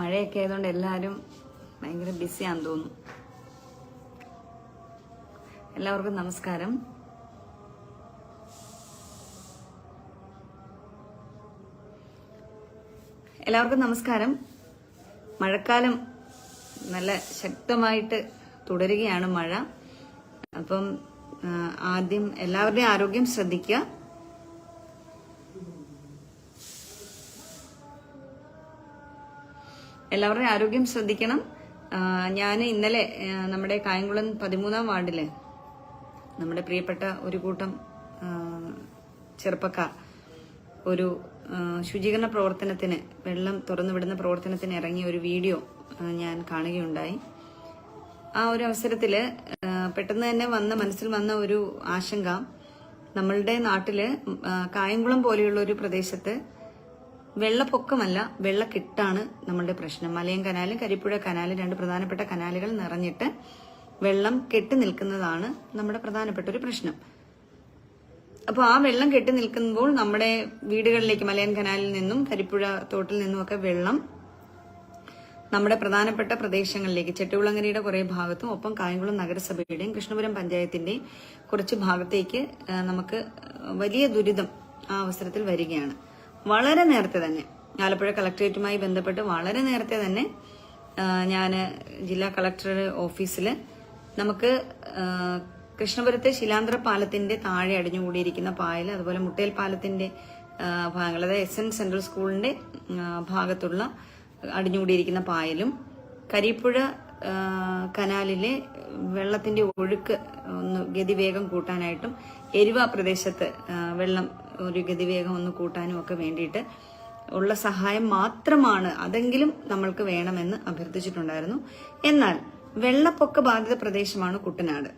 മഴയൊക്കെ ആയതുകൊണ്ട് എല്ലാവരും ഭയങ്കര ബിസിയാന്ന് തോന്നുന്നു. എല്ലാവർക്കും നമസ്കാരം. എല്ലാവർക്കും നമസ്കാരം. മഴക്കാലം നല്ല ശക്തമായിട്ട് തുടരുകയാണ് മഴ. അപ്പം ആദ്യം എല്ലാവരുടെയും ആരോഗ്യം ശ്രദ്ധിക്കുക. എല്ലാവരുടെയും ആരോഗ്യം ശ്രദ്ധിക്കണം. ഞാൻ ഇന്നലെ നമ്മുടെ കായംകുളം പതിമൂന്നാം വാർഡിൽ നമ്മുടെ പ്രിയപ്പെട്ട ഒരു കൂട്ടം ചെറുപ്പക്കാർ ഒരു ശുചീകരണ പ്രവർത്തനത്തിന് വെള്ളം തുറന്നുവിടുന്ന പ്രവർത്തനത്തിന് ഇറങ്ങിയ ഒരു വീഡിയോ ഞാൻ കാണുകയുണ്ടായി. ആ ഒരു അവസരത്തിൽ പെട്ടെന്ന് തന്നെ വന്ന മനസ്സിൽ വന്ന ഒരു ആശങ്ക നമ്മളുടെ നാട്ടിൽ കായംകുളം പോലെയുള്ള ഒരു പ്രദേശത്ത് വെള്ളപ്പൊക്കമല്ല വെള്ളക്കെട്ടാണ് നമ്മളുടെ പ്രശ്നം. മലയം കനാലും കരിപ്പുഴ കനാലും രണ്ട് പ്രധാനപ്പെട്ട കനാലുകൾ നിറഞ്ഞിട്ട് വെള്ളം കെട്ടി നിൽക്കുന്നതാണ് നമ്മുടെ പ്രധാനപ്പെട്ട ഒരു പ്രശ്നം. അപ്പോൾ ആ വെള്ളം കെട്ടി നിൽക്കുമ്പോൾ നമ്മുടെ വീടുകളിലേക്ക് മലയൻ കനാലിൽ നിന്നും കരിപ്പുഴ തോട്ടിൽ നിന്നും ഒക്കെ വെള്ളം നമ്മുടെ പ്രധാനപ്പെട്ട പ്രദേശങ്ങളിലേക്ക് ചെട്ടുകുളങ്ങരയുടെ കുറേ ഭാഗത്തും ഒപ്പം കായംകുളം നഗരസഭയുടെയും കൃഷ്ണപുരം പഞ്ചായത്തിന്റെയും കുറച്ച് ഭാഗത്തേക്ക് നമുക്ക് വലിയ ദുരിതം ആ അവസരത്തിൽ വരികയാണ്. വളരെ നേരത്തെ തന്നെ. ആലപ്പുഴ കളക്ടറേറ്റുമായി ബന്ധപ്പെട്ട് വളരെ നേരത്തെ തന്നെ ഞാൻ ജില്ലാ കളക്ടർ ഓഫീസിൽ നമുക്ക് കൃഷ്ണപുരത്തെ ശിലാന്തര പാലത്തിന്റെ താഴെ അടിഞ്ഞുകൂടിയിരിക്കുന്ന പായൽ അതുപോലെ മുട്ടേൽ പാലത്തിന്റെ ഭാഗങ്ങൾ അതായത് എസ് എൻ സെൻട്രൽ സ്കൂളിന്റെ ഭാഗത്തുള്ള അടിഞ്ഞുകൂടിയിരിക്കുന്ന പായലും കരിപ്പുഴ കനാലിലെ വെള്ളത്തിന്റെ ഒഴുക്ക് ഒന്ന് ഗതിവേഗം കൂട്ടാനായിട്ടും എരുവ പ്രദേശത്ത് വെള്ളം ഒരു ഗതിവേഗം ഒന്ന് കൂട്ടാനും ഒക്കെ വേണ്ടിയിട്ട് ഉള്ള സഹായം മാത്രമാണ് അതെങ്കിലും നമ്മൾക്ക് വേണമെന്ന് അഭ്യർത്ഥിച്ചിട്ടുണ്ടായിരുന്നു. എന്നാൽ വെള്ളപ്പൊക്ക ബാധിത പ്രദേശമാണ് കുട്ടനാട്.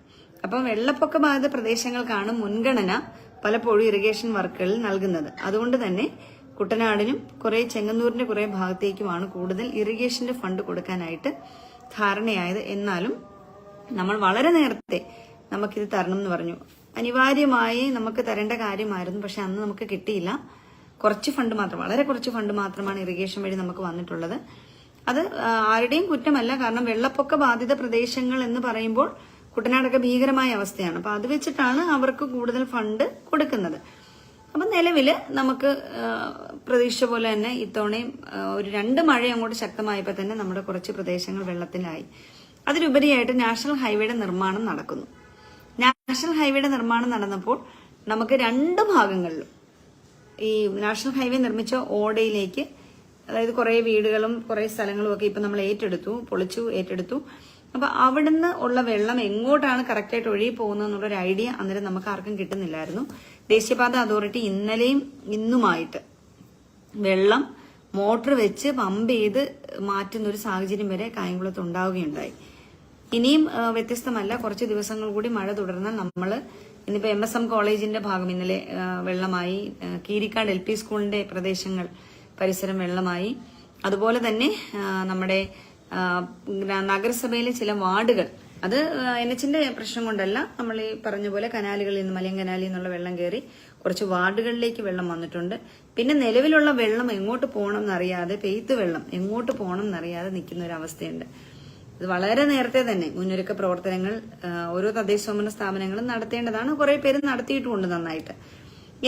അപ്പം വെള്ളപ്പൊക്ക ബാധിത പ്രദേശങ്ങൾക്കാണ് മുൻഗണന പലപ്പോഴും ഇറിഗേഷൻ വർക്കുകളിൽ നൽകുന്നത്. അതുകൊണ്ട് തന്നെ കുട്ടനാടിനും കുറെ ചെങ്ങന്നൂരിന്റെ കുറെ ഭാഗത്തേക്കുമാണ് കൂടുതൽ ഇറിഗേഷന്റെ ഫണ്ട് കൊടുക്കാനായിട്ട് ധാരണയായത്. എന്നാലും നമ്മൾ വളരെ നേരത്തെ നമുക്കിത് തരണം എന്ന് പറഞ്ഞു. അനിവാര്യമായി നമുക്ക് തരേണ്ട കാര്യമായിരുന്നു പക്ഷെ അന്ന് നമുക്ക് കിട്ടിയില്ല. കുറച്ച് ഫണ്ട് മാത്രം വളരെ കുറച്ച് ഫണ്ട് മാത്രമാണ് ഇറിഗേഷൻ വഴി നമുക്ക് വന്നിട്ടുള്ളത്. അത് ആരുടെയും കുറ്റമല്ല കാരണം വെള്ളപ്പൊക്ക ബാധിത പ്രദേശങ്ങൾ എന്ന് പറയുമ്പോൾ കുട്ടനാടൊക്കെ ഭീകരമായ അവസ്ഥയാണ്. അപ്പൊ അത് വെച്ചിട്ടാണ് അവർക്ക് കൂടുതൽ ഫണ്ട് കൊടുക്കുന്നത്. അപ്പൊ നിലവിൽ നമുക്ക് പ്രതീക്ഷ പോലെ തന്നെ ഇത്തവണയും ഒരു രണ്ട് മഴ അങ്ങോട്ട് ശക്തമായപ്പോൾ തന്നെ നമ്മുടെ കുറച്ച് പ്രദേശങ്ങൾ വെള്ളത്തിലായി. അതിലുപരിയായിട്ട് നാഷണൽ ഹൈവേയുടെ നിർമ്മാണം നടക്കുന്നു. നാഷണൽ ഹൈവേയുടെ നിർമ്മാണം നടന്നപ്പോൾ നമുക്ക് രണ്ട് ഭാഗങ്ങളിലും ഈ നാഷണൽ ഹൈവേ നിർമ്മിച്ച ഓടയിലേക്ക് അതായത് കുറെ വീടുകളും കുറെ സ്ഥലങ്ങളും ഒക്കെ ഇപ്പൊ നമ്മൾ ഏറ്റെടുത്തു പൊളിച്ചു ഏറ്റെടുത്തു. അപ്പൊ അവിടുന്ന് ഉള്ള വെള്ളം എങ്ങോട്ടാണ് കറക്റ്റായിട്ട് ഒഴുകി പോകുന്നത് എന്നുള്ളൊരു ഐഡിയ അന്നേരം നമുക്ക് ആർക്കും കിട്ടുന്നില്ലായിരുന്നു. ദേശീയപാത അതോറിറ്റി ഇന്നലെയും ഇന്നുമായിട്ട് വെള്ളം മോട്ടർ വെച്ച് പമ്പ് ചെയ്ത് മാറ്റുന്ന ഒരു സാഹചര്യം വരെ കായംകുളത്ത് ഉണ്ടാവുകയുണ്ടായി. ഇനിയും വ്യത്യസ്തമല്ല. കുറച്ച് ദിവസങ്ങൾ കൂടി മഴ തുടർന്നാൽ നമ്മൾ ഇന്നിപ്പോൾ എം എസ് എം കോളേജിന്റെ ഭാഗം ഇന്നലെ വെള്ളമായി. കീരിക്കാട് എൽ പി സ്കൂളിന്റെ പ്രദേശങ്ങൾ പരിസരം വെള്ളമായി. അതുപോലെ തന്നെ നമ്മുടെ നഗരസഭയിലെ ചില വാർഡുകൾ. അത് എൻ എച്ചിന്റെ പ്രശ്നം കൊണ്ടല്ല. നമ്മൾ ഈ പറഞ്ഞ പോലെ കനാലുകളിൽ നിന്ന് മലയം കനാലിൽ നിന്നുള്ള വെള്ളം കയറി കുറച്ച് വാർഡുകളിലേക്ക് വെള്ളം വന്നിട്ടുണ്ട്. പിന്നെ നിലവിലുള്ള വെള്ളം എങ്ങോട്ട് പോകണം എന്നറിയാതെ പെയ്ത്ത് വെള്ളം എങ്ങോട്ട് പോകണം എന്നറിയാതെ നിൽക്കുന്ന ഒരു അവസ്ഥയുണ്ട്. വളരെ നേരത്തെ തന്നെ മുന്നൊരുക്ക പ്രവർത്തനങ്ങൾ ഓരോ തദ്ദേശ സ്വയംഭരണ സ്ഥാപനങ്ങളും നടത്തേണ്ടതാണ്. കുറെ പേര് നടത്തിയിട്ടുമുണ്ട് നന്നായിട്ട്.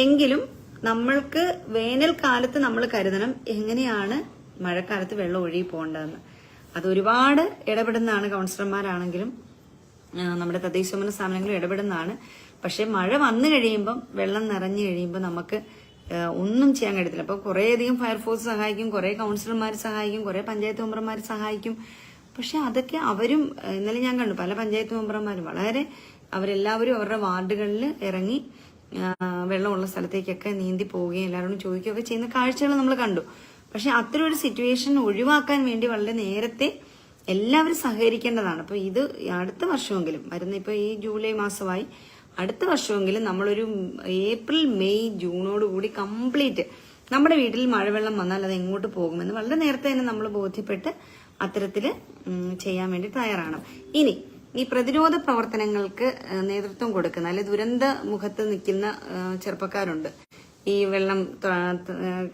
എങ്കിലും നമ്മൾക്ക് വേനൽക്കാലത്ത് നമ്മൾ കരുതണം എങ്ങനെയാണ് മഴക്കാലത്ത് വെള്ളം ഒഴുകി പോകേണ്ടതെന്ന്. അത് ഒരുപാട് ഇടപെടുന്നതാണ് കൗൺസിലർമാരാണെങ്കിലും നമ്മുടെ തദ്ദേശ സ്വയംഭരണ സ്ഥാപനങ്ങളും ഇടപെടുന്നതാണ്. പക്ഷെ മഴ വന്നു കഴിയുമ്പം വെള്ളം നിറഞ്ഞു കഴിയുമ്പോൾ നമുക്ക് ഒന്നും ചെയ്യാൻ കഴിയത്തില്ല. അപ്പൊ കുറേയധികം ഫയർഫോഴ്സ് സഹായിക്കും കുറെ കൗൺസിലർമാർ സഹായിക്കും കുറെ പഞ്ചായത്ത് മെമ്പർമാർ സഹായിക്കും. പക്ഷെ അതൊക്കെ അവരും ഇന്നലെ ഞാൻ കണ്ടു. പല പഞ്ചായത്ത് മെമ്പർമാരും വളരെ അവരെല്ലാവരും അവരുടെ വാർഡുകളിൽ ഇറങ്ങി വെള്ളമുള്ള സ്ഥലത്തേക്കൊക്കെ നീന്തി പോവുകയും എല്ലാവരോടും ചോദിക്കുകയൊക്കെ ചെയ്യുന്ന കാഴ്ചകൾ നമ്മൾ കണ്ടു. പക്ഷെ അത്തരം ഒരു സിറ്റുവേഷൻ ഒഴിവാക്കാൻ വേണ്ടി വളരെ നേരത്തെ എല്ലാവരും സഹകരിക്കേണ്ടതാണ്. അപ്പൊ ഇത് അടുത്ത വർഷമെങ്കിലും വരുന്ന ഇപ്പൊ ഈ ജൂലൈ മാസമായി അടുത്ത വർഷമെങ്കിലും നമ്മളൊരു ഏപ്രിൽ മെയ് ജൂണോട് കൂടി കംപ്ലീറ്റ് നമ്മുടെ വീട്ടിൽ മഴവെള്ളം വന്നാൽ അത് എങ്ങോട്ട് പോകുമെന്ന് വളരെ നേരത്തെ തന്നെ നമ്മൾ ബോധ്യപ്പെട്ട് അത്തരത്തിൽ ചെയ്യാൻ വേണ്ടി തയ്യാറാണ്. ഇനി ഈ പ്രതിരോധ പ്രവർത്തനങ്ങൾക്ക് നേതൃത്വം കൊടുക്കുന്ന അല്ലെ ദുരന്ത മുഖത്ത് നിൽക്കുന്ന ചെറുപ്പക്കാരുണ്ട്. ഈ വെള്ളം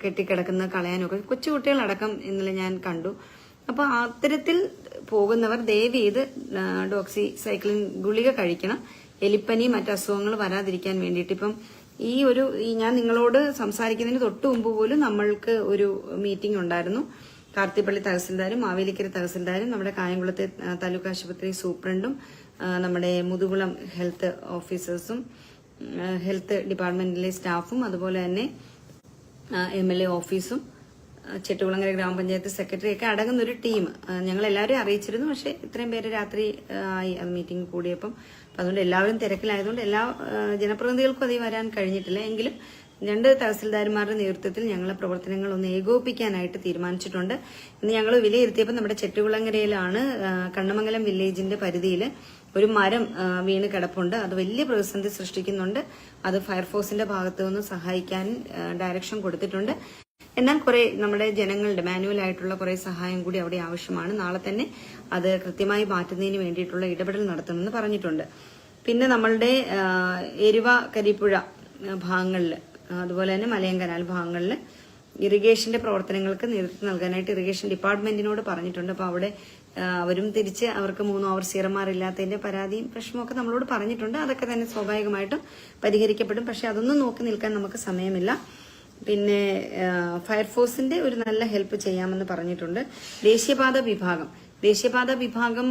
കെട്ടിക്കിടക്കുന്ന കളയാനൊക്കെ. കൊച്ചുകുട്ടികളടക്കം ഇന്നലെ ഞാൻ കണ്ടു. അപ്പൊ അത്തരത്തിൽ പോകുന്നവർ ദയവ് ചെയ്ത് ഡോക്സി സൈക്ലിൻ ഗുളിക കഴിക്കണം. എലിപ്പനി മറ്റു അസുഖങ്ങൾ വരാതിരിക്കാൻ വേണ്ടിയിട്ട്. ഇപ്പം ഈ ഒരു ഞാൻ നിങ്ങളോട് സംസാരിക്കുന്നതിന് തൊട്ട് മുമ്പ് പോലും നമ്മൾക്ക് ഒരു മീറ്റിംഗ് ഉണ്ടായിരുന്നു. കാർത്തിപ്പള്ളി തഹസിൽദാരും മാവേലിക്കര തഹസിൽദാരും നമ്മുടെ കായംകുളത്തെ താലൂക്ക് ആശുപത്രി സൂപ്രണ്ടും നമ്മുടെ മുതുകുളം ഹെൽത്ത് ഓഫീസേഴ്സും ഹെൽത്ത് ഡിപ്പാർട്ട്മെന്റിലെ സ്റ്റാഫും അതുപോലെ തന്നെ എം എൽ എ ഓഫീസും ചെട്ടുകുളങ്ങര ഗ്രാമപഞ്ചായത്ത് സെക്രട്ടറി ഒക്കെ അടങ്ങുന്ന ഒരു ടീം. ഞങ്ങൾ എല്ലാവരും അറിയിച്ചിരുന്നു. പക്ഷേ ഇത്രയും പേര് രാത്രി ആയി അത് മീറ്റിംഗ് കൂടിയപ്പം. അപ്പം അതുകൊണ്ട് എല്ലാവരും തിരക്കിലായതുകൊണ്ട് എല്ലാ ജനപ്രതിനിധികൾക്കും അതിൽ വരാൻ കഴിഞ്ഞിട്ടില്ല. എങ്കിലും രണ്ട് തഹസിൽദാർമാരുടെ നേതൃത്വത്തിൽ ഞങ്ങളെ പ്രവർത്തനങ്ങൾ ഒന്ന് ഏകോപിപ്പിക്കാനായിട്ട് തീരുമാനിച്ചിട്ടുണ്ട്. ഇന്ന് ഞങ്ങൾ വിലയിരുത്തിയപ്പോൾ നമ്മുടെ ചെട്ടുകുളങ്ങരയിലാണ് കണ്ണമംഗലം വില്ലേജിന്റെ പരിധിയിൽ ഒരു മരം വീണ് കിടപ്പുണ്ട്. അത് വലിയ പ്രതിസന്ധി സൃഷ്ടിക്കുന്നുണ്ട്. അത് ഫയർഫോഴ്സിന്റെ ഭാഗത്തു നിന്ന് സഹായിക്കാൻ ഡയറക്ഷൻ കൊടുത്തിട്ടുണ്ട്. എന്നാൽ കുറെ നമ്മുടെ ജനങ്ങളുടെ മാനുവൽ ആയിട്ടുള്ള കുറെ സഹായം കൂടി അവിടെ ആവശ്യമാണ്. നാളെ തന്നെ അത് കൃത്യമായി മാറ്റുന്നതിന് വേണ്ടിയിട്ടുള്ള ഇടപെടൽ നടത്തണമെന്ന് പറഞ്ഞിട്ടുണ്ട്. പിന്നെ നമ്മളുടെ എരുവ കരിപ്പുഴ ഭാഗങ്ങളിൽ അതുപോലെ തന്നെ മലയം കനാൽ ഭാഗങ്ങളിൽ ഇറിഗേഷന്റെ പ്രവർത്തനങ്ങൾക്ക് നേതൃത്വം നൽകാനായിട്ട് ഇറിഗേഷൻ ഡിപ്പാർട്ട്മെന്റിനോട് പറഞ്ഞിട്ടുണ്ട്. അപ്പൊ അവിടെ അവരും തിരിച്ച് അവർക്ക് മൂന്ന് ഓവർ സീറന്മാരില്ലാത്തതിന്റെ പരാതിയും പ്രശ്നമൊക്കെ നമ്മളോട് പറഞ്ഞിട്ടുണ്ട്. അതൊക്കെ തന്നെ സ്വാഭാവികമായിട്ടും പരിഹരിക്കപ്പെടും. പക്ഷെ അതൊന്നും നോക്കി നിൽക്കാൻ നമുക്ക് സമയമില്ല. പിന്നെ ഫയർഫോഴ്സിന്റെ ഒരു നല്ല ഹെൽപ്പ് ചെയ്യാമെന്ന് പറഞ്ഞിട്ടുണ്ട്. ദേശീയപാത വിഭാഗം. ദേശീയപാത വിഭാഗം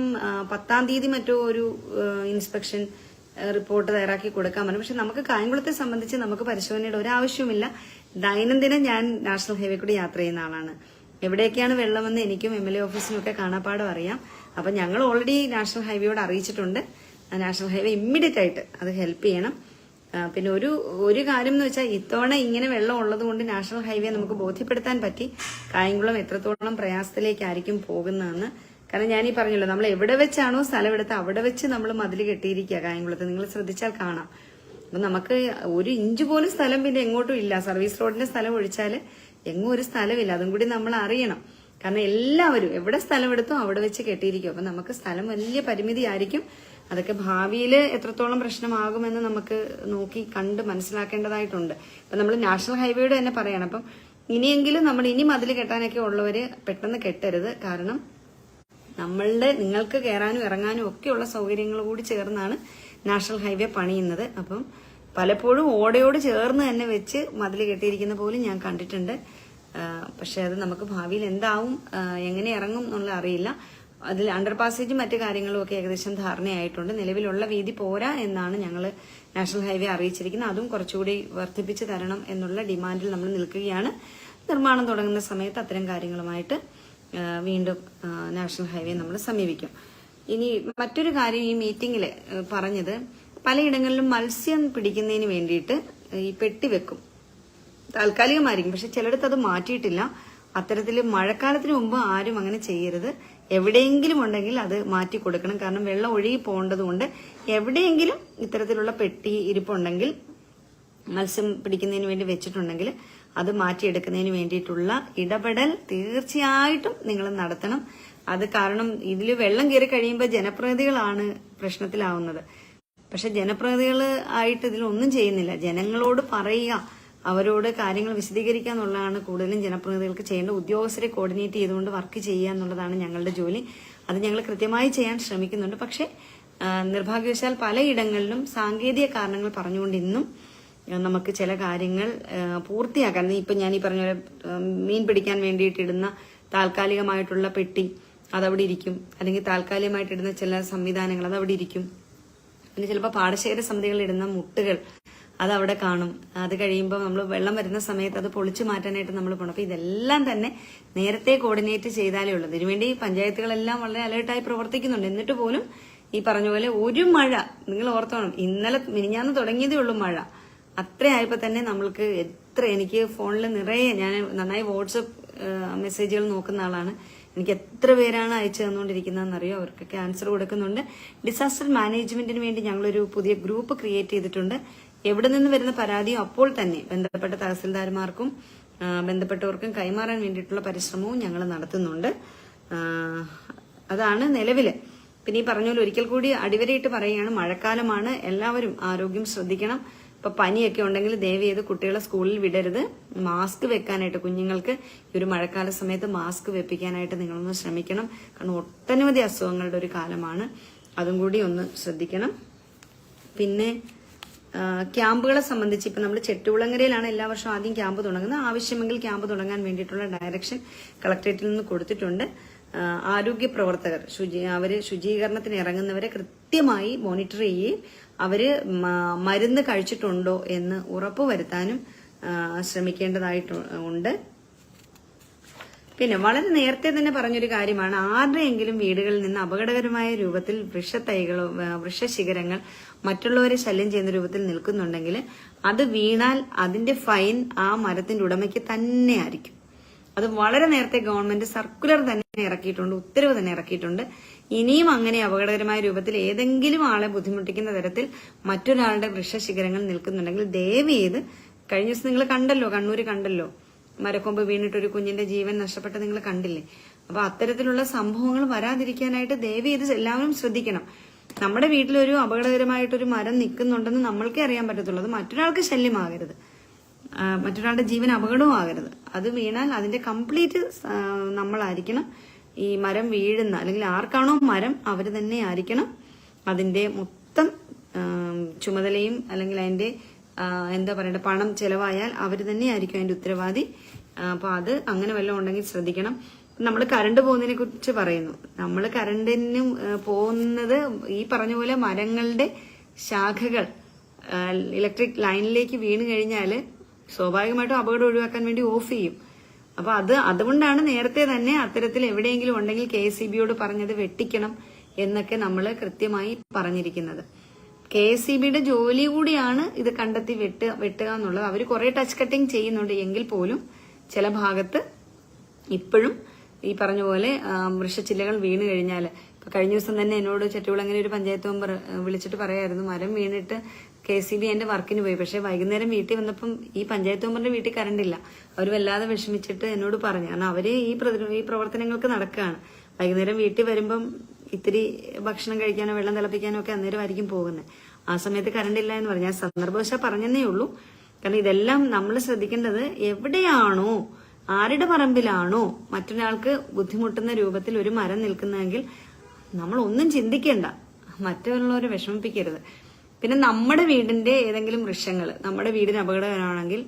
പത്താം തീയതി മറ്റോ ഒരു ഇൻസ്പെക്ഷൻ റിപ്പോർട്ട് തയ്യാറാക്കി കൊടുക്കാൻ പറഞ്ഞു. പക്ഷെ നമുക്ക് കായംകുളത്തെ സംബന്ധിച്ച് നമുക്ക് പരിശോധനയുടെ ഒരാവശ്യവുമില്ല ദൈനംദിനം ഞാൻ നാഷണൽ ഹൈവേ കൂടി യാത്ര ചെയ്യുന്ന ആളാണ്. എവിടെയൊക്കെയാണ് വെള്ളമെന്ന് എനിക്കും എം എൽ എ ഓഫീസിനും ഒക്കെ കാണാപ്പാടും അറിയാം. അപ്പൊ ഞങ്ങൾ ഓൾറെഡി നാഷണൽ ഹൈവേയോട് അറിയിച്ചിട്ടുണ്ട്. നാഷണൽ ഹൈവേ ഇമ്മീഡിയറ്റ് ആയിട്ട് അത് ഹെൽപ്പ് ചെയ്യണം. പിന്നെ ഒരു ഒരു കാര്യം എന്ന് വെച്ചാൽ ഇത്തവണ ഇങ്ങനെ വെള്ളം ഉള്ളത് കൊണ്ട് നാഷണൽ ഹൈവേ നമുക്ക് ബോധ്യപ്പെടുത്താൻ പറ്റി. കായംകുളം എത്രത്തോളം പ്രയാസത്തിലേക്കായിരിക്കും പോകുന്നതെന്ന് കാരണം ഞാൻ ഈ പറഞ്ഞല്ലോ നമ്മൾ എവിടെ വെച്ചാണോ സ്ഥലം എടുത്ത് അവിടെ വെച്ച് നമ്മൾ മതിൽ കെട്ടിയിരിക്കുക കായംകുളത്ത്. നിങ്ങൾ ശ്രദ്ധിച്ചാൽ കാണാം. അപ്പൊ നമുക്ക് ഒരു ഇഞ്ച് പോലും സ്ഥലം പിന്നെ എങ്ങോട്ടും ഇല്ല. സർവീസ് റോഡിന്റെ സ്ഥലം ഒഴിച്ചാൽ എങ്ങും ഒരു സ്ഥലമില്ല. അതും കൂടി നമ്മൾ അറിയണം. കാരണം എല്ലാവരും എവിടെ സ്ഥലം എടുത്തോ അവിടെ വെച്ച് കെട്ടിയിരിക്കും. അപ്പൊ നമുക്ക് സ്ഥലം വലിയ പരിമിതി ആയിരിക്കും. അതൊക്കെ ഭാവിയിൽ എത്രത്തോളം പ്രശ്നമാകുമെന്ന് നമുക്ക് നോക്കി കണ്ട് മനസ്സിലാക്കേണ്ടതായിട്ടുണ്ട്. ഇപ്പൊ നമ്മൾ നാഷണൽ ഹൈവേയുടെ തന്നെ പറയണം. അപ്പം ഇനിയെങ്കിലും നമ്മൾ ഇനി മതിൽ കെട്ടാനൊക്കെ ഉള്ളവര് പെട്ടെന്ന് കെട്ടരുത്. കാരണം നമ്മളുടെ നിങ്ങൾക്ക് കയറാനും ഇറങ്ങാനും ഒക്കെയുള്ള സൗകര്യങ്ങൾ കൂടി ചേർന്നാണ് നാഷണൽ ഹൈവേ പണിയുന്നത്. അപ്പം പലപ്പോഴും ഓടയോട് ചേർന്ന് തന്നെ വെച്ച് മതിൽ കെട്ടിയിരിക്കുന്ന പോലും ഞാൻ കണ്ടിട്ടുണ്ട്. പക്ഷെ അത് നമുക്ക് ഭാവിയിൽ എന്താവും എങ്ങനെ ഇറങ്ങും എന്നുള്ള അറിയില്ല. അതിൽ അണ്ടർ പാസേജും മറ്റു കാര്യങ്ങളും ഒക്കെ ഏകദേശം ധാരണയായിട്ടുണ്ട്. നിലവിലുള്ള വീതി പോരാ എന്നാണ് ഞങ്ങൾ നാഷണൽ ഹൈവേ അറിയിച്ചിരിക്കുന്നത്. അതും കുറച്ചുകൂടി വർദ്ധിപ്പിച്ച് തരണം എന്നുള്ള ഡിമാൻഡിൽ നമ്മൾ നിൽക്കുകയാണ്. നിർമ്മാണം തുടങ്ങുന്ന സമയത്ത് അത്തരം കാര്യങ്ങളുമായിട്ട് വീണ്ടും നാഷണൽ ഹൈവേ നമ്മൾ സമീപിക്കും. ഇനി മറ്റൊരു കാര്യം ഈ മീറ്റിംഗിൽ പറഞ്ഞത് പലയിടങ്ങളിലും മത്സ്യം പിടിക്കുന്നതിന് വേണ്ടിയിട്ട് ഈ പെട്ടി വെക്കും. താൽക്കാലികമായിരിക്കും പക്ഷെ ചിലയിടത്ത് അത് മാറ്റിയിട്ടില്ല. അത്തരത്തിൽ മഴക്കാലത്തിന് മുമ്പ് ആരും അങ്ങനെ ചെയ്യരുത്. എവിടെയെങ്കിലും ഉണ്ടെങ്കിൽ അത് മാറ്റി കൊടുക്കണം. കാരണം വെള്ളം ഒഴുകി പോകേണ്ടതുകൊണ്ട് എവിടെയെങ്കിലും ഇത്തരത്തിലുള്ള പെട്ടി ഇരിപ്പുണ്ടെങ്കിൽ മത്സ്യം പിടിക്കുന്നതിന് വേണ്ടി വെച്ചിട്ടുണ്ടെങ്കിൽ അത് മാറ്റിയെടുക്കുന്നതിന് വേണ്ടിയിട്ടുള്ള ഇടപെടൽ തീർച്ചയായിട്ടും നിങ്ങൾ നടത്തണം. അത് കാരണം ഇതിൽ വെള്ളം കയറി കഴിയുമ്പോൾ ജനപ്രതിനിധികളാണ് പ്രശ്നത്തിലാവുന്നത്. പക്ഷെ ജനപ്രതിനിധികൾ ആയിട്ട് ഇതിലൊന്നും ചെയ്യുന്നില്ല. ജനങ്ങളോട് പറയുക അവരോട് കാര്യങ്ങൾ വിശദീകരിക്കുക എന്നുള്ളതാണ് കൂടുതലും ജനപ്രതിനിധികൾക്ക് ചെയ്യേണ്ട. ഉദ്യോഗസ്ഥരെ കോർഡിനേറ്റ് ചെയ്തുകൊണ്ട് വർക്ക് ചെയ്യുക എന്നുള്ളതാണ് ഞങ്ങളുടെ ജോലി. അത് ഞങ്ങൾ കൃത്യമായി ചെയ്യാൻ ശ്രമിക്കുന്നുണ്ട്. പക്ഷേ നിർഭാഗ്യവശാൽ പലയിടങ്ങളിലും സാങ്കേതിക കാരണങ്ങൾ പറഞ്ഞുകൊണ്ട് ഇന്നും നമുക്ക് ചില കാര്യങ്ങൾ പൂർത്തിയാക്കാൻ. ഇപ്പൊ ഞാൻ ഈ പറഞ്ഞ മീൻ പിടിക്കാൻ വേണ്ടിയിട്ടിടുന്ന താൽക്കാലികമായിട്ടുള്ള പെട്ടി അതവിടെ ഇരിക്കും. അല്ലെങ്കിൽ താൽക്കാലികമായിട്ടിടുന്ന ചില സംവിധാനങ്ങൾ അതവിടെ ഇരിക്കും. പിന്നെ ചിലപ്പോൾ പാടശേഖര സമിതികളിൽ ഇടുന്ന മുട്ടുകൾ അതവിടെ കാണും. അത് കഴിയുമ്പോൾ നമ്മൾ വെള്ളം വരുന്ന സമയത്ത് അത് പൊളിച്ചു മാറ്റാനായിട്ട് നമ്മൾ പോകണം. അപ്പൊ ഇതെല്ലാം തന്നെ നേരത്തെ കോർഡിനേറ്റ് ചെയ്താലേ ഉള്ളൂ. ഇതിനുവേണ്ടി പഞ്ചായത്തുകളെല്ലാം വളരെ അലേർട്ടായി പ്രവർത്തിക്കുന്നുണ്ട്. എന്നിട്ട് പോലും ഈ പറഞ്ഞ പോലെ ഒരു മഴ നിങ്ങൾ ഓർത്തോണം ഇന്നലെ മിനിഞ്ഞാന്ന് തുടങ്ങിയതേ ഉള്ളൂ മഴ. അത്രയായപ്പോ തന്നെ നമ്മൾക്ക് എത്ര എനിക്ക് ഫോണിൽ നിറയെ ഞാൻ നന്നായി വാട്സപ്പ് മെസ്സേജുകൾ നോക്കുന്ന ആളാണ്. എനിക്ക് എത്ര പേരാണ് അയച്ചു തന്നുകൊണ്ടിരിക്കുന്നതെന്ന് അറിയോ അവർക്കൊക്കെ ആൻസർ കൊടുക്കുന്നുണ്ട്. ഡിസാസ്റ്റർ മാനേജ്മെന്റിന് വേണ്ടി ഞങ്ങളൊരു പുതിയ ഗ്രൂപ്പ് ക്രിയേറ്റ് ചെയ്തിട്ടുണ്ട്. എവിടെ നിന്ന് വരുന്ന പരാതിയും അപ്പോൾ തന്നെ ബന്ധപ്പെട്ട തഹസിൽദാർമാർക്കും ബന്ധപ്പെട്ടവർക്കും കൈമാറാൻ വേണ്ടിയിട്ടുള്ള പരിശ്രമവും ഞങ്ങൾ നടത്തുന്നുണ്ട്. അതാണ് നിലവിൽ. പിന്നെ ഈ പറഞ്ഞ പോലെ ഒരിക്കൽ കൂടി അടിവരയിട്ട് പറയുകയാണ് മഴക്കാലമാണ്. എല്ലാവരും ആരോഗ്യം ശ്രദ്ധിക്കണം. ഇപ്പൊ പനിയൊക്കെ ഉണ്ടെങ്കിൽ ദയവ് ചെയ്ത് കുട്ടികളെ സ്കൂളിൽ വിടരുത്. മാസ്ക് വെക്കാനായിട്ട് കുഞ്ഞുങ്ങൾക്ക് ഈ ഒരു മഴക്കാല സമയത്ത് മാസ്ക് വെപ്പിക്കാനായിട്ട് നിങ്ങളൊന്ന് ശ്രമിക്കണം. കാരണം ഒട്ടനവധി അസുഖങ്ങളുടെ ഒരു കാലമാണ്. അതും കൂടി ഒന്ന് ശ്രദ്ധിക്കണം. പിന്നെ ക്യാമ്പുകളെ സംബന്ധിച്ച് ഇപ്പൊ നമ്മൾ ചെട്ടുകുളങ്ങരയിലാണ് എല്ലാ വർഷവും ആദ്യം ക്യാമ്പ് തുടങ്ങുന്നത്. ആവശ്യമെങ്കിൽ ക്യാമ്പ് തുടങ്ങാൻ വേണ്ടിയിട്ടുള്ള ഡയറക്ഷൻ കളക്ടറേറ്റിൽ നിന്ന് കൊടുത്തിട്ടുണ്ട്. ആരോഗ്യ പ്രവർത്തകർ ശുചി അവർ ശുചീകരണത്തിന് ഇറങ്ങുന്നവരെ കൃത്യമായി മോണിറ്റർ ചെയ്യുകയും അവർ മ- മരുന്ന് കഴിച്ചിട്ടുണ്ടോ എന്ന് ഉറപ്പുവരുത്താനും ശ്രമിക്കേണ്ടതായിട്ട് ശ്രമിക്കേണ്ടതായിട്ടുണ്ട് പിന്നെ വളരെ നേരത്തെ തന്നെ പറഞ്ഞൊരു കാര്യമാണ് ആരുടെയെങ്കിലും വീടുകളിൽ നിന്ന് അപകടകരമായ രൂപത്തിൽ വൃക്ഷത്തൈകളോ വൃക്ഷശിഖരങ്ങൾ മറ്റുള്ളവരെ ശല്യം ചെയ്യുന്ന രൂപത്തിൽ നിൽക്കുന്നുണ്ടെങ്കിൽ അത് വീണാൽ അതിന്റെ ഫൈൻ ആ മരത്തിന്റെ ഉടമയ്ക്ക് തന്നെ ആയിരിക്കും. അത് വളരെ നേരത്തെ ഗവൺമെന്റ് സർക്കുലർ തന്നെ ഇറക്കിയിട്ടുണ്ട് ഉത്തരവ് തന്നെ ഇറക്കിയിട്ടുണ്ട്. ഇനിയും അങ്ങനെ അപകടകരമായ രൂപത്തിൽ ഏതെങ്കിലും ആളെ ബുദ്ധിമുട്ടിക്കുന്ന തരത്തിൽ മറ്റൊരാളുടെ വൃക്ഷശിഖരങ്ങൾ നിൽക്കുന്നുണ്ടെങ്കിൽ ദയവ് ചെയ്ത് കഴിഞ്ഞ ദിവസം നിങ്ങൾ കണ്ടല്ലോ കണ്ണൂര് കണ്ടല്ലോ. മരക്കൊമ്പ് വീണിട്ട് ഒരു കുഞ്ഞിന്റെ ജീവൻ നഷ്ടപ്പെട്ട് നിങ്ങൾ കണ്ടില്ലേ? അപ്പൊ അത്തരത്തിലുള്ള സംഭവങ്ങൾ വരാതിരിക്കാനായിട്ട് ദയവ് ചെയ്ത് എല്ലാവരും ശ്രദ്ധിക്കണം. നമ്മുടെ വീട്ടിലൊരു അപകടകരമായിട്ടൊരു മരം നിൽക്കുന്നുണ്ടെന്ന് നമ്മൾക്കേ അറിയാൻ പറ്റത്തുള്ളൂ. അത് മറ്റൊരാൾക്ക് ശല്യമാകരുത്. മറ്റൊരാളുടെ ജീവൻ അപകടവും ആകരുത്. അത് വീണാൽ അതിന്റെ കംപ്ലീറ്റ് നമ്മളായിരിക്കണം. ഈ മരം വീഴുന്ന അല്ലെങ്കിൽ ആർക്കാണോ മരം അവർ തന്നെ ആയിരിക്കണം. അതിന്റെ മൊത്തം ചുമതലയും അല്ലെങ്കിൽ അതിന്റെ എന്താ പറയണ്ട പണം ചെലവായാൽ അവർ തന്നെയായിരിക്കും അതിന്റെ ഉത്തരവാദി. അപ്പോൾ അപ്പൊ അത് അങ്ങനെ വല്ലതും ഉണ്ടെങ്കിൽ ശ്രദ്ധിക്കണം. നമ്മൾ കറണ്ട് പോകുന്നതിനെ കുറിച്ച് പറയുന്നു. നമ്മൾ കറണ്ടിനും പോകുന്നത് ഈ പറഞ്ഞ പോലെ മരങ്ങളുടെ ശാഖകൾ ഇലക്ട്രിക് ലൈനിലേക്ക് വീണ് കഴിഞ്ഞാൽ സ്വാഭാവികമായിട്ടും അപകടം ഒഴിവാക്കാൻ വേണ്ടി ഓഫ് ചെയ്യും. അപ്പൊ അത് അതുകൊണ്ടാണ് നേരത്തെ തന്നെ അത്തരത്തിൽ എവിടെയെങ്കിലും ഉണ്ടെങ്കിൽ കെ എസ് ബിയോട് പറഞ്ഞത് വെട്ടിക്കണം എന്നൊക്കെ നമ്മൾ കൃത്യമായി പറഞ്ഞിരിക്കുന്നത്. കെ എസ് സി ബിയുടെ ജോലി കൂടിയാണ് ഇത് കണ്ടെത്തി വെട്ടുക വെട്ടുക എന്നുള്ളത്. അവർ കുറെ ടച്ച് കട്ടിങ് ചെയ്യുന്നുണ്ട് എങ്കിൽ പോലും ചില ഭാഗത്ത് ഇപ്പോഴും ഈ പറഞ്ഞ പോലെ വൃക്ഷച്ചില്ലകൾ വീണ് കഴിഞ്ഞാൽ ഇപ്പൊ കഴിഞ്ഞ ദിവസം തന്നെ എന്നോട് ചെറ്റുകുളങ്ങനെ ഒരു പഞ്ചായത്ത് മെമ്പർ വിളിച്ചിട്ട് പറയായിരുന്നു മരം വീണിട്ട് കെ സി ബി എന്റെ വർക്കിന് പോയി. പക്ഷെ വൈകുന്നേരം വീട്ടിൽ വന്നപ്പം ഈ പഞ്ചായത്ത് മെമ്പറിന്റെ വീട്ടിൽ കറണ്ടില്ല അവർ വല്ലാതെ വിഷമിച്ചിട്ട് എന്നോട് പറഞ്ഞു. കാരണം അവർ ഈ ഈ പ്രവർത്തനങ്ങൾക്ക് നടക്കുകയാണ്. വൈകുന്നേരം വീട്ടിൽ വരുമ്പം ഇത്തിരി ഭക്ഷണം കഴിക്കാനോ വെള്ളം തിളപ്പിക്കാനോ ഒക്കെ അന്നേരമായിരിക്കും പോകുന്നത് ആ സമയത്ത് കറണ്ട് ഇല്ല എന്ന് പറഞ്ഞു. ഞാൻ സന്ദർഭവശ പറഞ്ഞതേ ഉള്ളൂ. കാരണം ഇതെല്ലാം നമ്മൾ ശ്രദ്ധിക്കേണ്ടത് എവിടെയാണോ ആരുടെ പറമ്പിലാണോ മറ്റൊരാൾക്ക് ബുദ്ധിമുട്ടുന്ന രൂപത്തിൽ ഒരു മരം നിൽക്കുന്നതെങ്കിൽ നമ്മൾ ഒന്നും ചിന്തിക്കേണ്ട. മറ്റുള്ളവരെ വിഷമിപ്പിക്കരുത്. പിന്നെ നമ്മുടെ വീടിന്റെ ഏതെങ്കിലും വൃക്ഷങ്ങൾ നമ്മുടെ വീടിന് അപകടകരമാണെങ്കിൽ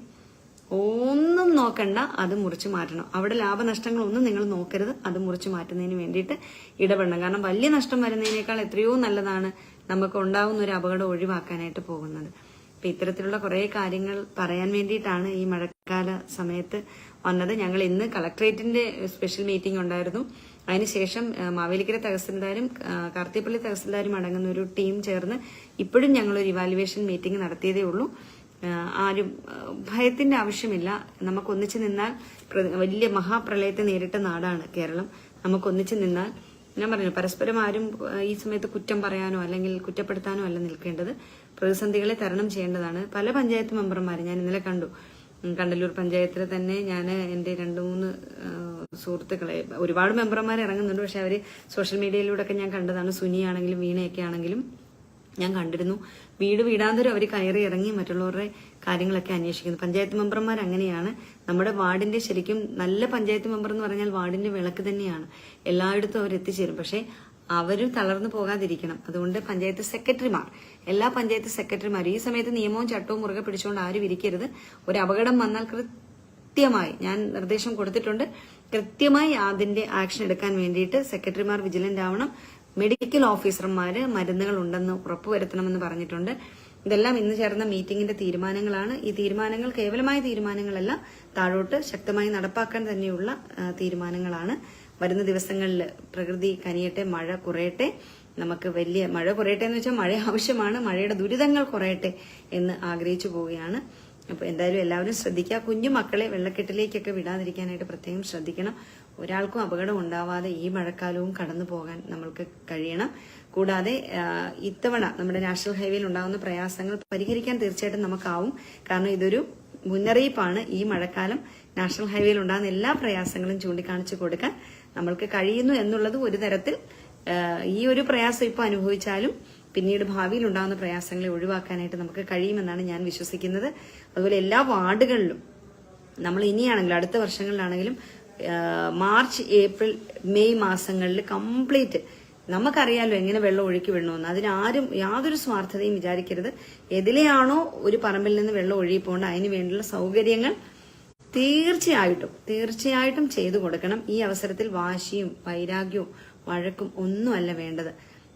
ഒന്നും നോക്കണ്ട അത് മുറിച്ച് മാറ്റണം. അവിടെ ലാഭനഷ്ടങ്ങളൊന്നും നിങ്ങൾ നോക്കരുത് അത് മുറിച്ച് മാറ്റുന്നതിന് വേണ്ടിയിട്ട് ഇടപെടണം. കാരണം വലിയ നഷ്ടം വരുന്നതിനേക്കാൾ എത്രയോ നല്ലതാണ് നമുക്ക് ഉണ്ടാവുന്ന ഒരു അപകടം ഒഴിവാക്കാനായിട്ട് പോകുന്നത്. അപ്പൊ ഇത്തരത്തിലുള്ള കുറെ കാര്യങ്ങൾ പറയാൻ വേണ്ടിയിട്ടാണ് ഈ മഴക്കാല സമയത്ത് വന്നത്. ഞങ്ങൾ ഇന്ന് കളക്ട്രേറ്റിന്റെ സ്പെഷ്യൽ മീറ്റിംഗ് ഉണ്ടായിരുന്നു. അതിനുശേഷം ശേഷം മാവേലിക്കര തഹസിൽദാരും കാർത്തിപ്പള്ളി തഹസിൽദാരും അടങ്ങുന്ന ഒരു ടീം ചേർന്ന് ഇപ്പോഴും ഞങ്ങൾ ഒരു ഇവാലുവേഷൻ മീറ്റിംഗ് നടത്തിയതേ ഉള്ളൂ. ആരും ഭയത്തിന്റെ ആവശ്യമില്ല. നമുക്ക് ഒന്നിച്ചു നിന്നാൽ വലിയ മഹാപ്രളയത്തെ നേരിട്ട നാടാണ് കേരളം. നമുക്ക് ഒന്നിച്ചു നിന്നാൽ ഞാൻ പറഞ്ഞു പരസ്പരം ആരും ഈ സമയത്ത് കുറ്റം പറയാനോ അല്ലെങ്കിൽ കുറ്റപ്പെടുത്താനോ അല്ല നിൽക്കേണ്ടത്. പ്രതിസന്ധികളെ തരണം ചെയ്യേണ്ടതാണ്. പല പഞ്ചായത്ത് മെമ്പർമാരും ഞാൻ ഇന്നലെ കണ്ടു. കണ്ടല്ലൂർ പഞ്ചായത്തിൽ തന്നെ ഞാൻ എന്റെ രണ്ട് മൂന്ന് സുഹൃത്തുക്കളെ ഒരുപാട് മെമ്പർമാർ ഇറങ്ങുന്നുണ്ട്. പക്ഷെ അവർ സോഷ്യൽ മീഡിയയിലൂടെ ഒക്കെ ഞാൻ കണ്ടതാണ്. സുനിയാണെങ്കിലും വീണയൊക്കെ ആണെങ്കിലും ഞാൻ കണ്ടിരുന്നു. വീട് വീടാന്തരം അവർ കയറി ഇറങ്ങി മറ്റുള്ളവരുടെ കാര്യങ്ങളൊക്കെ അന്വേഷിക്കുന്നു. പഞ്ചായത്ത് മെമ്പർമാർ അങ്ങനെയാണ്. നമ്മുടെ വാർഡിന്റെ ശരിക്കും നല്ല പഞ്ചായത്ത് മെമ്പർ എന്ന് പറഞ്ഞാൽ വാർഡിന്റെ വിളക്ക് തന്നെയാണ്. എല്ലായിടത്തും അവർ എത്തിച്ചേരും. പക്ഷേ അവരും തളർന്നു പോകാതിരിക്കണം. അതുകൊണ്ട് പഞ്ചായത്ത് സെക്രട്ടറിമാർ എല്ലാ പഞ്ചായത്ത് സെക്രട്ടറിമാരും ഈ സമയത്ത് നിയമവും ചട്ടവും മുറുകെ പിടിച്ചുകൊണ്ട് ആരും ഇരിക്കരുത്. ഒരു അപകടം വന്നാൽ കൃത്യമായി ഞാൻ നിർദ്ദേശം കൊടുത്തിട്ടുണ്ട് കൃത്യമായി അതിന്റെ ആക്ഷൻ എടുക്കാൻ വേണ്ടിയിട്ട് സെക്രട്ടറിമാർ വിജിലന്റ് ആവണം. മെഡിക്കൽ ഓഫീസർമാര് മരുന്നുകൾ ഉണ്ടെന്ന് ഉറപ്പുവരുത്തണമെന്ന് പറഞ്ഞിട്ടുണ്ട്. ഇതെല്ലാം ഇന്ന് ചേർന്ന മീറ്റിംഗിന്റെ തീരുമാനങ്ങളാണ്. ഈ തീരുമാനങ്ങൾ കേവലമായ തീരുമാനങ്ങളല്ല താഴോട്ട് ശക്തമായി നടപ്പാക്കാൻ തന്നെയുള്ള തീരുമാനങ്ങളാണ്. വരുന്ന ദിവസങ്ങളിൽ പ്രകൃതി കനിയട്ടെ മഴ കുറയട്ടെ നമുക്ക് വലിയ മഴ കുറയട്ടെ എന്ന് വെച്ചാൽ മഴ ആവശ്യമാണ് മഴയുടെ ദുരിതങ്ങൾ കുറയട്ടെ എന്ന് ആഗ്രഹിച്ചു പോവുകയാണ്. അപ്പൊ എന്തായാലും എല്ലാവരും ശ്രദ്ധിക്കുക. കുഞ്ഞു മക്കളെ വെള്ളക്കെട്ടിലേക്കൊക്കെ വിടാതിരിക്കാനായിട്ട് പ്രത്യേകം ശ്രദ്ധിക്കണം. ഒരാൾക്കും അപകടം ഉണ്ടാവാതെ ഈ മഴക്കാലവും കടന്നു പോകാൻ നമ്മൾക്ക് കഴിയണം. കൂടാതെ ഇത്തവണ നമ്മുടെ നാഷണൽ ഹൈവേയിൽ ഉണ്ടാകുന്ന പ്രയാസങ്ങൾ പരിഹരിക്കാൻ തീർച്ചയായിട്ടും നമുക്കാവും. കാരണം ഇതൊരു മുന്നറിയിപ്പാണ് ഈ മഴക്കാലം. നാഷണൽ ഹൈവേയിൽ ഉണ്ടാകുന്ന എല്ലാ പ്രയാസങ്ങളും ചൂണ്ടിക്കാണിച്ചു കൊടുക്കാൻ നമ്മൾക്ക് കഴിയുന്നു എന്നുള്ളത് ഒരു തരത്തിൽ ഈ ഒരു പ്രയാസം ഇപ്പൊ അനുഭവിച്ചാലും പിന്നീട് ഭാവിയിൽ ഉണ്ടാകുന്ന പ്രയാസങ്ങളെ ഒഴിവാക്കാനായിട്ട് നമുക്ക് കഴിയുമെന്നാണ് ഞാൻ വിശ്വസിക്കുന്നത്. അതുപോലെ എല്ലാ വാർഡുകളിലും നമ്മൾ ഇനിയാണെങ്കിലും അടുത്ത വർഷങ്ങളിലാണെങ്കിലും മാർച്ച് ഏപ്രിൽ മെയ് മാസങ്ങളിൽ കംപ്ലീറ്റ് നമുക്കറിയാലോ എങ്ങനെ വെള്ളം ഒഴുക്കി വിടണമെന്ന്. അതിനാരും യാതൊരു സ്വാർത്ഥതയും വിചാരിക്കരുത്. എതിലെയാണോ ഒരു പറമ്പിൽ നിന്ന് വെള്ളം ഒഴുകി പോകേണ്ട അതിന് വേണ്ടിയുള്ള സൗകര്യങ്ങൾ തീർച്ചയായിട്ടും തീർച്ചയായിട്ടും ചെയ്തു കൊടുക്കണം. ഈ അവസരത്തിൽ വാശിയും വൈരാഗ്യവും വഴക്കും ഒന്നുമല്ല വേണ്ടത്.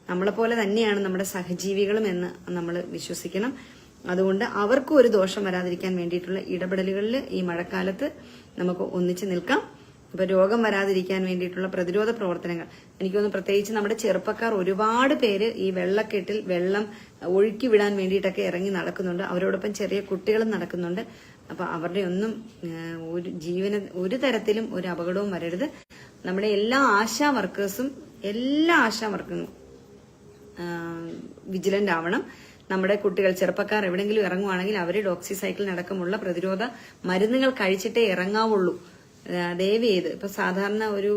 നമ്മളെപ്പോലെ തന്നെയാണ് നമ്മുടെ സഹജീവികളും എന്ന് നമ്മൾ വിശ്വസിക്കണം. അതുകൊണ്ട് അവർക്കും ഒരു ദോഷം വരാതിരിക്കാൻ വേണ്ടിയിട്ടുള്ള ഇടപെടലുകളിൽ ഈ മഴക്കാലത്ത് നമുക്ക് ഒന്നിച്ചു നിൽക്കാം. ഇപ്പൊ രോഗം വരാതിരിക്കാൻ വേണ്ടിയിട്ടുള്ള പ്രതിരോധ പ്രവർത്തനങ്ങൾ. എനിക്കൊന്ന് പ്രത്യേകിച്ച് നമ്മുടെ ചെറുപ്പക്കാർ ഒരുപാട് പേര് ഈ വെള്ളക്കെട്ടിൽ വെള്ളം ഒഴുക്കി വിടാൻ വേണ്ടിയിട്ടൊക്കെ ഇറങ്ങി നടക്കുന്നുണ്ട്. അവരോടൊപ്പം ചെറിയ കുട്ടികളും നടക്കുന്നുണ്ട്. അപ്പൊ അവരുടെ ഒന്നും ഒരു ജീവന ഒരു തരത്തിലും ഒരു അപകടവും വരരുത്. നമ്മുടെ എല്ലാ ആശാ വർക്കേഴ്സും എല്ലാ ആശാ വർക്കും വിജിലന്റ് ആവണം. നമ്മുടെ കുട്ടികൾ ചെറുപ്പക്കാർ എവിടെയെങ്കിലും ഇറങ്ങുവാണെങ്കിൽ അവർ ഡോക്സിസൈക്കിൾ അടക്കമുള്ള പ്രതിരോധ മരുന്നുകൾ കഴിച്ചിട്ടേ ഇറങ്ങാവുള്ളൂ. ദയവ് ചെയ്ത്. ഇപ്പൊ സാധാരണ ഒരു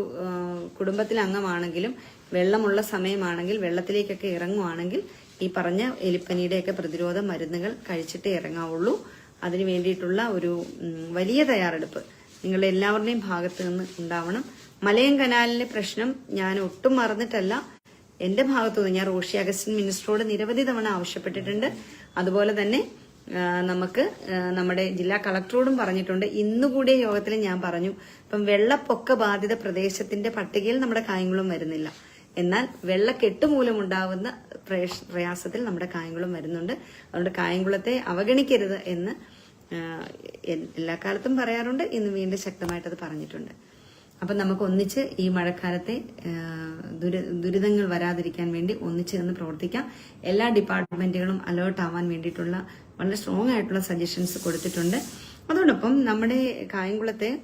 കുടുംബത്തിലെ അംഗമാണെങ്കിലും വെള്ളമുള്ള സമയമാണെങ്കിൽ വെള്ളത്തിലേക്കൊക്കെ ഇറങ്ങുവാണെങ്കിൽ ഈ പറഞ്ഞ എലിപ്പനിയുടെയൊക്കെ പ്രതിരോധ മരുന്നുകൾ കഴിച്ചിട്ടേ ഇറങ്ങാവുള്ളൂ. അതിനു വേണ്ടിയിട്ടുള്ള ഒരു വലിയ തയ്യാറെടുപ്പ്. നിങ്ങളുടെ എല്ലാവരുടെയും ഭാഗത്ത് നിന്ന് ഉണ്ടാവണം. മലയം കനാലിലെ പ്രശ്നം ഞാൻ ഒട്ടും മറന്നിട്ടല്ല. എന്റെ ഭാഗത്തു നിന്ന് ഞാൻ റോഷി അഗസ്റ്റിൻ മിനിസ്റ്ററോട് നിരവധി തവണ ആവശ്യപ്പെട്ടിട്ടുണ്ട്. അതുപോലെ തന്നെ നമുക്ക് നമ്മുടെ ജില്ലാ കളക്ടറോടും പറഞ്ഞിട്ടുണ്ട്. ഇന്നുകൂടിയ യോഗത്തിൽ ഞാൻ പറഞ്ഞു. ഇപ്പം വെള്ളപ്പൊക്ക ബാധിത പ്രദേശത്തിന്റെ പട്ടികയിൽ നമ്മുടെ കായംകുളം വരുന്നില്ല. എന്നാൽ വെള്ളക്കെട്ട് മൂലമുണ്ടാവുന്ന പ്രയാസത്തിൽ നമ്മുടെ കായംകുളം വരുന്നുണ്ട്. അതുകൊണ്ട് കായംകുളത്തെ അവഗണിക്കരുത് എന്ന് എല്ലാ കാലത്തും പറയാറുണ്ട്. ഇന്ന് വീണ്ടും ശക്തമായിട്ട് അത് പറഞ്ഞിട്ടുണ്ട്. അപ്പൊ നമുക്ക് ഒന്നിച്ച് ഈ മഴക്കാലത്തെ ദുരി- ദുരിതങ്ങൾ വരാതിരിക്കാൻ വേണ്ടി ഒന്നിച്ച് നിന്ന് പ്രവർത്തിക്കാം. എല്ലാ ഡിപ്പാർട്ട്മെന്റുകളും അലേർട്ട് ആവാൻ വേണ്ടിയിട്ടുള്ള വളരെ സ്ട്രോങ് ആയിട്ടുള്ള സജഷൻസ് കൊടുത്തിട്ടുണ്ട്. അതോടൊപ്പം നമ്മുടെ കായംകുളത്തെ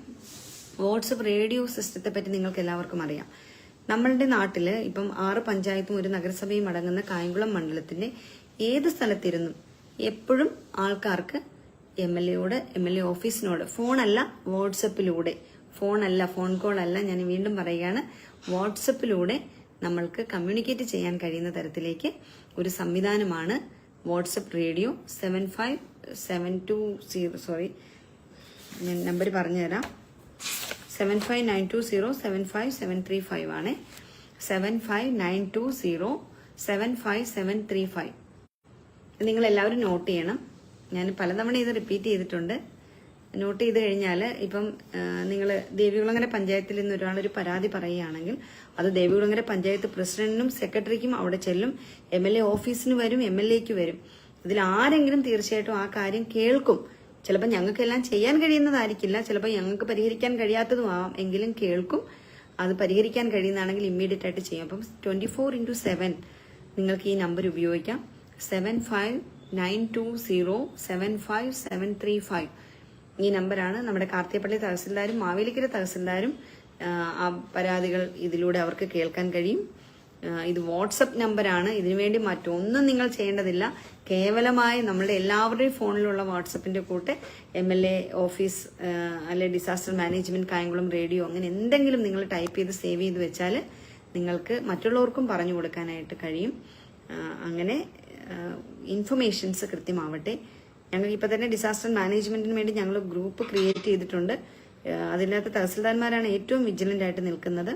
വാട്സപ്പ് റേഡിയോ സിസ്റ്റത്തെ പറ്റി നിങ്ങൾക്ക് എല്ലാവർക്കും അറിയാം. നമ്മളുടെ നാട്ടിൽ ഇപ്പം ആറ് പഞ്ചായത്തും ഒരു നഗരസഭയും അടങ്ങുന്ന കായംകുളം മണ്ഡലത്തിന്റെ ഏത് സ്ഥലത്തിരുന്നും? എപ്പോഴും ആൾക്കാർക്ക് എം എൽ എയോട് എം എൽ എ ഓഫീസിനോട് ഫോണല്ല വാട്സപ്പിലൂടെ ഫോണല്ല ഫോൺ കോൾ അല്ല ഞാൻ വീണ്ടും പറയുകയാണ് വാട്സപ്പിലൂടെ നമ്മൾക്ക് കമ്മ്യൂണിക്കേറ്റ് ചെയ്യാൻ കഴിയുന്ന തരത്തിലേക്ക് ഒരു സംവിധാനമാണ് WhatsApp radio seven five seven two zero sorry number പറഞ്ഞുതരാം. Seven five nine two zero seven five seven three five ആണ്. Seven five nine two zero seven five seven three five നിങ്ങൾ എല്ലാവരും നോട്ട് ചെയ്യണം. ഞാൻ പലതവണ ഇത് റിപ്പീറ്റ് ചെയ്തിട്ടുണ്ട്. Not ചെയ്ത് കഴിഞ്ഞാൽ ഇപ്പം നിങ്ങൾ ദേവികുളങ്ങര പഞ്ചായത്തിൽ നിന്ന് ഒരാളൊരു പരാതി പറയുകയാണെങ്കിൽ അത് ദേവികുളങ്ങര പഞ്ചായത്ത് പ്രസിഡന്റിനും സെക്രട്ടറിക്കും അവിടെ ചെല്ലും. എം എൽ എ ഓഫീസിന് വരും എം എൽ എക്ക് വരും. ഇതിൽ ആരെങ്കിലും തീർച്ചയായിട്ടും ആ കാര്യം കേൾക്കും. ചിലപ്പോൾ ഞങ്ങൾക്കെല്ലാം ചെയ്യാൻ കഴിയുന്നതായിരിക്കില്ല. ചിലപ്പോൾ ഞങ്ങൾക്ക് പരിഹരിക്കാൻ കഴിയാത്തതും ആവാം എങ്കിലും കേൾക്കും. അത് പരിഹരിക്കാൻ കഴിയുന്നതാണെങ്കിൽ ഇമ്മീഡിയറ്റ് ആയിട്ട് ചെയ്യും. അപ്പം ട്വന്റി ഫോർ ഇന്റു സെവൻ നിങ്ങൾക്ക് ഈ നമ്പർ ഉപയോഗിക്കാം. Seven five nine two zero seven five seven three five ഈ നമ്പറാണ് നമ്മുടെ കാർത്തിയപ്പള്ളി തഹസിൽദാരും മാവേലിക്കര തഹസിൽദാരും പരാതികൾ ഇതിലൂടെ അവർക്ക് കേൾക്കാൻ കഴിയും. ഇത് വാട്സപ്പ് നമ്പറാണ് ഇതിനുവേണ്ടി മറ്റൊന്നും നിങ്ങൾ ചെയ്യേണ്ടതില്ല. കേവലമായി നമ്മളുടെ എല്ലാവരുടെയും ഫോണിലുള്ള വാട്സപ്പിന്റെ കൂട്ട് എം എൽ എ ഓഫീസ് അല്ലെ ഡിസാസ്റ്റർ മാനേജ്മെന്റ് കായംകുളം റേഡിയോ അങ്ങനെ എന്തെങ്കിലും നിങ്ങൾ ടൈപ്പ് ചെയ്ത് സേവ് ചെയ്ത് വെച്ചാൽ നിങ്ങൾക്ക് മറ്റുള്ളവർക്കും പറഞ്ഞു കൊടുക്കാനായിട്ട് കഴിയും. അങ്ങനെ ഇൻഫർമേഷൻസ് കൃത്യമാവട്ടെ. ഞങ്ങൾ ഇപ്പൊ തന്നെ ഡിസാസ്റ്റർ മാനേജ്മെന്റിന് വേണ്ടി ഞങ്ങൾ ഗ്രൂപ്പ് ക്രിയേറ്റ് ചെയ്തിട്ടുണ്ട്. അതിനകത്ത് തഹസിൽദാർമാരാണ് ഏറ്റവും വിജിലന്റ് ആയിട്ട് നിൽക്കുന്നത്.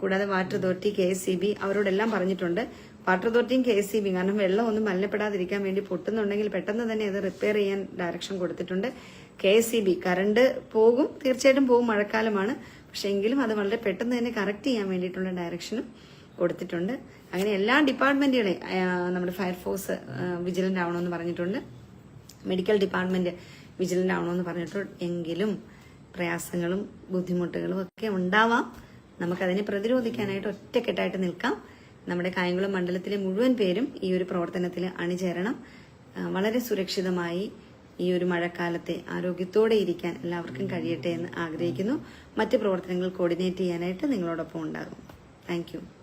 കൂടാതെ water authority K S C B അവരോടെല്ലാം പറഞ്ഞിട്ടുണ്ട്. വാട്ടർ അതോറിറ്റിയും കെ എസ് ബി കാരണം വെള്ളം ഒന്നും മലിനപ്പെടാതിരിക്കാൻ വേണ്ടി പൊട്ടുന്നുണ്ടെങ്കിൽ പെട്ടെന്ന് തന്നെ അത് റിപ്പയർ ചെയ്യാൻ ഡയറക്ഷൻ കൊടുത്തിട്ടുണ്ട് കെ എസ് ബി. കറണ്ട് പോകും തീർച്ചയായിട്ടും പോകും മഴക്കാലമാണ്. പക്ഷെ എങ്കിലും അത് വളരെ പെട്ടെന്ന് തന്നെ കറക്റ്റ് ചെയ്യാൻ വേണ്ടിയിട്ടുള്ള ഡയറക്ഷനും കൊടുത്തിട്ടുണ്ട്. അങ്ങനെ എല്ലാ ഡിപ്പാർട്ട്മെന്റുകളെയും നമ്മുടെ ഫയർഫോഴ്സ് വിജിലന്റ് ആവണമെന്ന് പറഞ്ഞിട്ടുണ്ട്. മെഡിക്കൽ ഡിപ്പാർട്ട്മെന്റ് വിജിലന്റ് ആവണമെന്ന് പറഞ്ഞിട്ടുണ്ട്. എങ്കിലും പ്രയാസങ്ങളും ബുദ്ധിമുട്ടുകളും ഒക്കെ ഉണ്ടാവാം. നമുക്കതിനെ പ്രതിരോധിക്കാനായിട്ട് ഒറ്റക്കെട്ടായിട്ട് നിൽക്കാം. നമ്മുടെ കായംകുളം മണ്ഡലത്തിലെ മുഴുവൻ പേരും ഈ ഒരു പ്രവർത്തനത്തിൽ അണിചേരണം. വളരെ സുരക്ഷിതമായി ഈ ഒരു മഴക്കാലത്തെ ആരോഗ്യത്തോടെ ഇരിക്കാൻ എല്ലാവർക്കും കഴിയട്ടെ എന്ന് ആഗ്രഹിക്കുന്നു. മറ്റ് പ്രവർത്തനങ്ങൾ കോർഡിനേറ്റ് ചെയ്യാനായിട്ട് നിങ്ങളോടൊപ്പം ഉണ്ടാകും. താങ്ക്